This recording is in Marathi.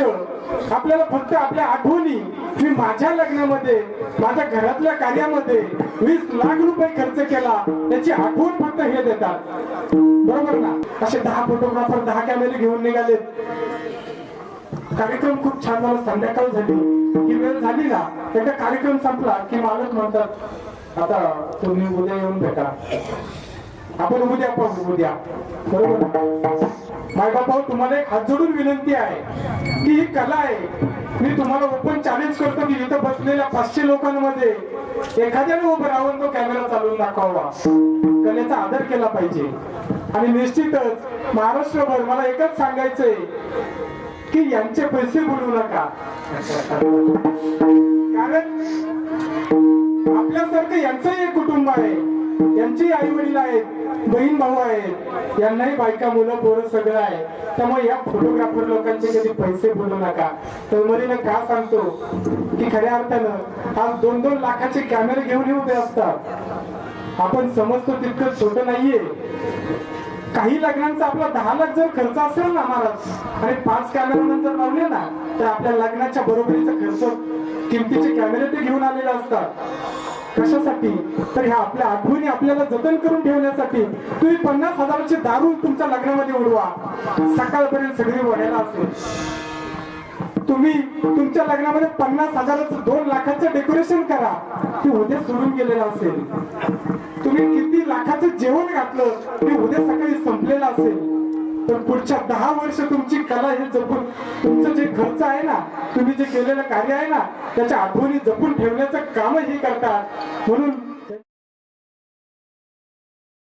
आपल्याला फक्त आपल्या आठवणी मी माझ्या लग्नामध्ये माझ्या घरातल्या कार्यामध्ये वीस लाख रुपये खर्च केला त्याची आठवण फक्त हे देतात. बरोबर ना? असे दहा फोटोग्राफर दहा कॅमेरे घेऊन निघालेत. कार्यक्रम खूप छान झाला. संध्याकाळ झाली. ही वेळ झाली ना एकदा कार्यक्रम संपला की मालक म्हणतात आता तुम्ही उद्या येऊन भेटा. आपण उद्या पाहू उद्या. बरोबर? माय तुम्हाला एक हात जोडून विनंती आहे की ही कला आहे. मी तुम्हाला ओपन चॅलेंज करतो की इथं बसलेल्या पाचशे लोकांमध्ये एखाद्याने उभं राहून तो कॅमेरा चालवून दाखवावा. कलेचा आदर केला पाहिजे. आणि निश्चितच महाराष्ट्रभर मला एकच सांगायचंय की यांचे पैसे बोलू नका. कारण आपल्यासारखं यांचंही एक कुटुंब आहे. यांची आई वडील आहेत बहीण भाऊ आहेत यांनाही बायका मुलं पोरं सगळं आहे. त्यामुळे या फोटोग्राफर लोकांचे कधी पैसे बोलू नका. तर मरीने का सांगतो की खऱ्या अर्थानं आज दोन दोन लाखाचे कॅमेरे घेऊन येऊ दे असतात. आपण समजतो तितकं छोटं नाहीये. काही लग्नांचा आपला दहा लाख जर खर्च असेल ना महाराज आणि पाच कॅमेरा जर लावले ना तर आपल्या लग्नाच्या बरोबरीचा खर्च किमतीचे कॅमेरे ते घेऊन आलेले असतात. कशासाठी? तर ह्या आपल्या आठवणी आपल्याला जतन करून ठेवण्यासाठी तुम्ही पन्नास हजाराची दारू तुमच्या लग्नामध्ये उडवा. सकाळपर्यंत सगळी वडायला असेल तुम्ही तुमच्या लग्नामध्ये पन्नास हजाराचं दोन लाखाचं डेकोरेशन करा. ते उद्या सोडून गेलेलं असेल. तुम्ही किती लाखाचं जेवण घातलं ते उद्या सकाळी संपलेलं असेल. पण पुढच्या दहा वर्ष तुमची कला हे जपून तुमचं आहे ना. तुम्ही जे केलेलं कार्य आहे ना त्याच्या आठवणी जपून ठेवण्याचं कामही करतात. म्हणून